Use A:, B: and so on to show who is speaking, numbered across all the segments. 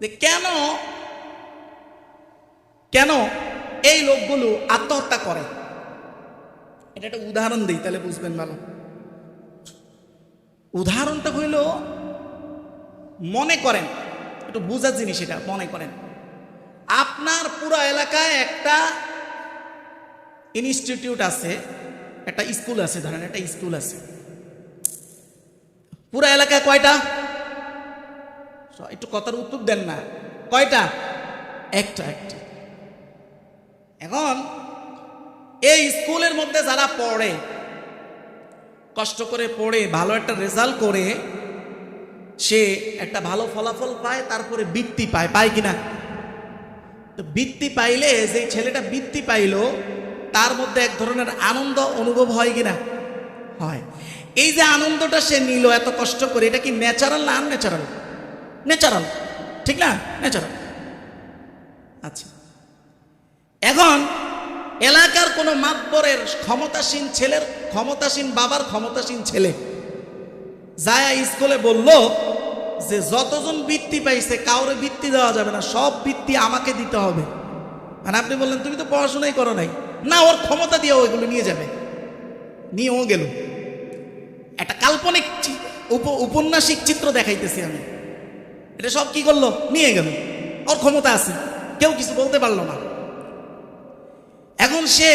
A: যে কেন কেন এই লোকগুলো আত্মহত্যা করে? এটা একটা উদাহরণ দিই, তাহলে বুঝবেন ভালো। উদাহরণটা হইল, মনে করেন, একটু বোঝার জিনিস এটা, মনে করেন। আপনার পুরো এলাকায় একটা ইনস্টিটিউট আছে, একটা স্কুল আছে, ধরেন একটা স্কুল আছে। পুরো এলাকায় কয়টা? একটু কথার উত্তর দেন না। কয়টা? একটা একটা। এখন, এই স্কুলের মধ্যে যারা পড়ে, কষ্ট করে পড়ে, ভালো একটা রেজাল্ট করে, সে একটা ভালো ফলাফল পায়, তারপরে বৃত্তি পায় পায় কিনা তো বৃত্তি পাইলে যে ছেলেটা বৃত্তি পাইলো, তার মধ্যে এক ধরনের আনন্দ অনুভব হয় কিনা হয়। এই যে আনন্দটা সে নিল, এত কষ্ট করে, এটা কি ন্যাচারাল না আনন্যাচারাল ন্যাচারাল ঠিক না? ন্যাচারাল আচ্ছা। এখন এলাকার কোনো মাতবরের ক্ষমতাসীন ছেলের ক্ষমতাসীন বাবার ক্ষমতাসীন ছেলে যায় স্কুলে বলল যে যতজন বৃত্তি পাইছে কাউরে বৃত্তি দেওয়া যাবে না, সব বৃত্তি আমাকে দিতে হবে। মানে আপনি বললেন, তুমি তো পড়াশোনাই করো নাই। না, ওর ক্ষমতা দিয়ে ওইগুলো নিয়ে যাবে। নিয়ে ও গেল। একটা কাল্পনিক উপ- উপন্যাসিক চিত্র দেখাইতেছি আমি। এটা সব কি করল? নিয়ে গেল। ওর ক্ষমতা আছে। কেউ কিছু বলতে পারল না। এখন সে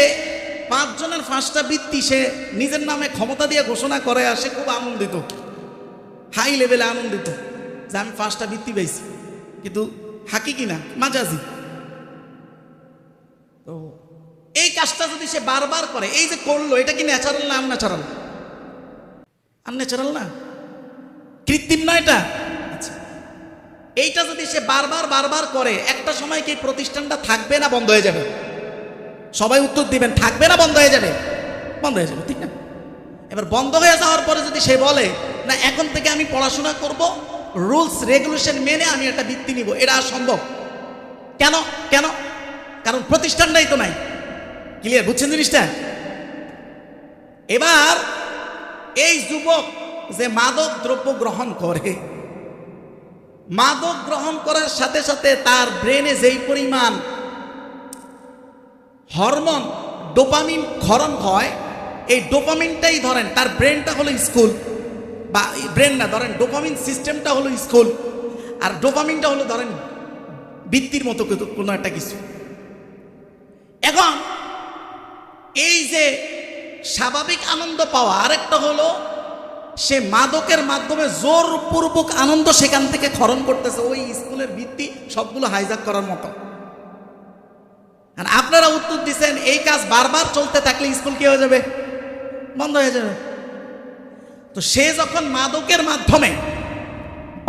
A: পাঁচজনের পাঁচটা বৃত্তি সে নিজের নামে ক্ষমতা দিয়ে ঘোষণা করে আর সে খুব আনন্দিত। হাই লেভেলে আনন্দিত যে আমি পাঁচটা বৃত্তি পাইছি কিন্তু হাকি কিনা মাজাজি তো এই কাজটা যদি সে বারবার করে, এই যে করল, এটা কি ন্যাচারাল না আনন্যাচারাল আনন্যাচারাল না। কৃত্রিম না এটা? এইটা যদি সে বারবার বারবার করে, একটা সময় কি প্রতিষ্ঠানটা থাকবে না বন্ধ হয়ে যাবে? সবাই উত্তর দিবেন, থাকবে না, বন্ধ হয়ে যাবে। বন্ধ হয়ে যাবে, ঠিক না? এবার বন্ধ হয়ে যাওয়ার পরে যদি সে বলে, না, এখন থেকে আমি পড়াশোনা করব, রুলস, রেগুলেশন মেনে আমি একটা বৃত্তি নিব, এটা আর সম্ভব। কেন? কেন? কারণ প্রতিষ্ঠানটাই তো নাই। ক্লিয়ার বুঝছেন জিনিসটা? এবার এই যুবক যে মাদক দ্রব্য গ্রহণ করে মাদক গ্রহণ করার সাথে সাথে তার ব্রেনে যেই পরিমাণ হরমোন, ডোপামিন ক্ষরণ হয়, এই ডোপামিনটাই ধরেন, তার ব্রেনটা হলো স্কুল। বা ব্রেন না, ধরেন ডোপামিন সিস্টেমটা হলো স্কুল। আর ডোপামিনটা হলো ধরেন বৃত্তির মতো কোনো একটা কিছু। এখন এই যে স্বাভাবিক আনন্দ পাওয়া, আরেকটা হলো সে মাদকের মাধ্যমে জোরপূর্বক আনন্দ সেখান থেকে খরণ করতেছে। ওই স্কুলের ভিত্তি সবগুলো হাইজাক করার মতো। আর আপনারা উত্তর দিচ্ছেন, এই কাজ বারবার চলতে থাকলে স্কুল কি হয়ে যাবে? বন্ধ হয়ে যাবে। তো সে যখন মাদকের মাধ্যমে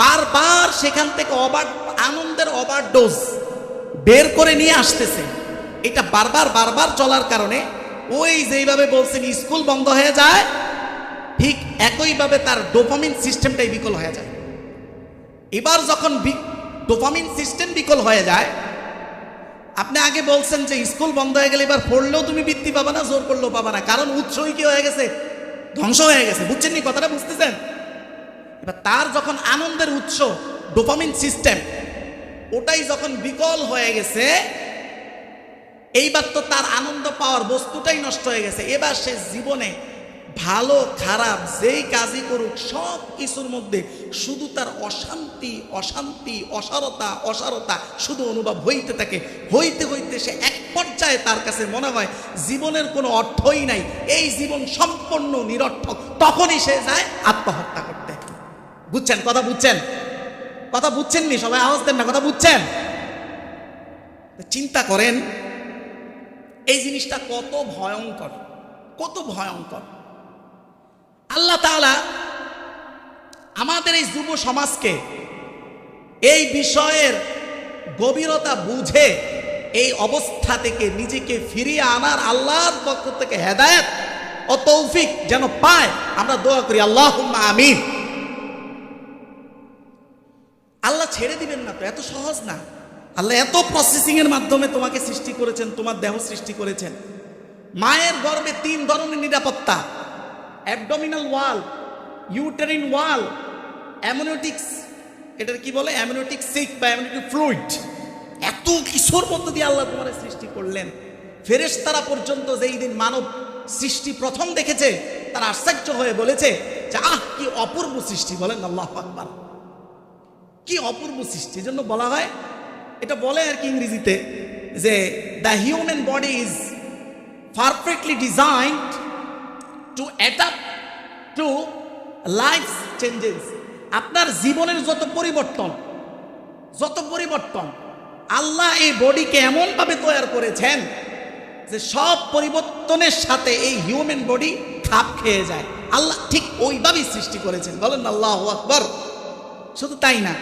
A: বারবার সেখান থেকে অবার আনন্দের ওভার ডোজ বের করে নিয়ে আসতেছে, এটা বারবার বারবার চলার কারণে ওই যেইভাবে বলছেন, স্কুল বন্ধ হয়ে যায় ঠিক একইভাবে তার ডোপামিন সিস্টেমটাই বিকল হয়ে যায়। এবার যখন ডোপামিন সিস্টেম বিকল হয়ে যায়, আপনি আগে বলছেন যে স্কুল বন্ধ হয়ে গেলে এবার পড়লেও তুমি বৃত্তি পাবা না, জোর করলেও পাবা না। কারণ উৎসই কি হয়ে গেছে? ধ্বংস হয়ে গেছে। বুঝছেন নি কথাটা? বুঝতেছেন? এবার তার যখন আনন্দের উৎস, ডোপামিন সিস্টেম, ওটাই যখন বিকল হয়ে গেছে, এইবার তো তার আনন্দ পাওয়ার বস্তুটাই নষ্ট হয়ে গেছে। এবার সে জীবনে ভালো, খারাপ, যেই কাজই করুক, সব কিছুর মধ্যে শুধু তার অশান্তি অশান্তি, অসারতা অসারতা শুধু অনুভব হইতে থাকে। হইতে হইতে সে এক পর্যায়ে তার কাছে মনে হয়, জীবনের কোনো অর্থই নাই। এই জীবন সম্পূর্ণ নিরর্থক। তখনই সে যায় আত্মহত্যা করতে। বুঝছেন? কথা বুঝছেন? কথা বুঝছেন নি সবাই আওয়াজ দেন না, কথা বুঝছেন? চিন্তা করেন, এই জিনিসটা কত ভয়ঙ্কর কত ভয়ঙ্কর। আল্লাহ তাআলা আমাদের এই যুব সমাজকে এই বিষয়ের গভীরতা বুঝে এই অবস্থা থেকে নিজেকে ফিরিয়ে আনার আল্লাহর পক্ষ থেকে হেদায়েত ও তৌফিক যেন পায়, আমরা দোয়া করি আল্লাহ আমিন। আল্লাহ ছেড়ে দিবেন না তো, এত সহজ না। আল্লাহ এত প্রসেসিং এর মাধ্যমে তোমাকে সৃষ্টি করেছেন, তোমার দেহ সৃষ্টি করেছেন। মায়ের গর্ভে তিন ধরনের নিরাপত্তা। অ্যাবডোমিনাল ওয়াল ইউটেরিন ওয়াল অ্যামোনিটিক্স এটার কি বলে? অ্যামনিওটিক সিক বা অ্যামনিওটিক ফ্লুইড এত কিশোর মধ্য দিয়ে আল্লাহ তোমার সৃষ্টি করলেন। ফেরেশতারা পর্যন্ত যেই দিন মানব সৃষ্টি প্রথম দেখেছে, তারা আশ্চর্য হয়ে বলেছে যে, আহ, কি অপূর্ব সৃষ্টি, বলেন আল্লাহ আকবার। কি অপূর্ব সৃষ্টি জন্য বলা হয়, এটা বলে আর কি ইংরেজিতে যে the human body is perfectly designed to adapt to life changes আপনার জীবনের যত পরিবর্তন যত পরিবর্তন, আল্লাহ এই বডিকে এমনভাবে তৈরি করেছেন যে সব পরিবর্তনের সাথে এই হিউম্যান বডি খাপ খেয়ে যায়। আল্লাহ ঠিক ওইভাবেই সৃষ্টি করেছেন। বলেন আল্লাহ আকবর। শুধু তাই না,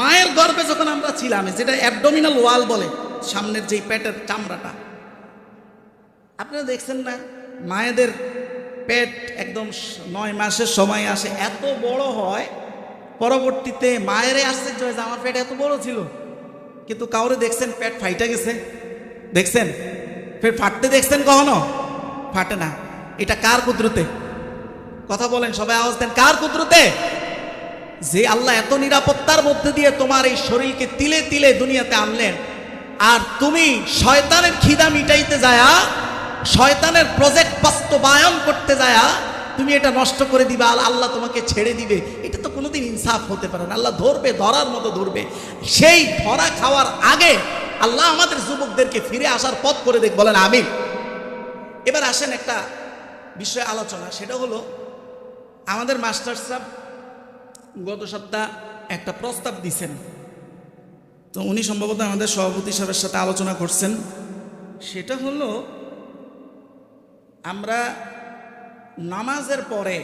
A: মায়ের গর্ভে যখন আমরা ছিলাম যেটা অ্যাবডোমিনাল ওয়াল বলে, সামনের যেই পেটের চামড়াটা, আপনারা দেখছেন না, মায়েদের পেট একদম নয় মাসের সময় আসে, এত বড় হয়, পরবর্তীতে মায়েরে হয় যে আমার পেট এত বড় ছিল। কিন্তু কাউরে দেখছেন, পেট ফাইটা গেছে। দেখছেন? পেট ফাটতে দেখছেন কখনো? ফাটে না। এটা কার কুদরতে? কথা বলেন, সবাই আওয়াজ দেন, কার কুদরতে? যে আল্লাহ এত নিরাপত্তার মধ্যে দিয়ে তোমার এই শরীরকে তিলে তিলে দুনিয়াতে আনলেন, আর তুমি শয়তানের খিদা মিটাইতে যায়া শয়তানের প্রজেক্ট বাস্তবায়ন করতে যায়া তুমি এটা নষ্ট করে দিবা আর আল্লাহ তোমাকে ছেড়ে দিবে। এটা তো কোনোদিন ইনসাফ হতে পারে না। আল্লাহ ধরবে, ধরার মতো ধরবে। সেই ধরা খাওয়ার আগে আল্লাহ আমাদের যুবকদেরকে ফিরে আসার পথ করে দেখ, বলেন আমি এবার আসেন একটা বিষয় আলোচনা, সেটা হলো আমাদের মাস্টার সাহেব গত সপ্তাহ একটা প্রস্তাব দিছেন। তো উনি সম্ভবত আমাদের সভাপতি সাহেবের সাথে আলোচনা করছেন। সেটা হলো আমরা নামাজের পরে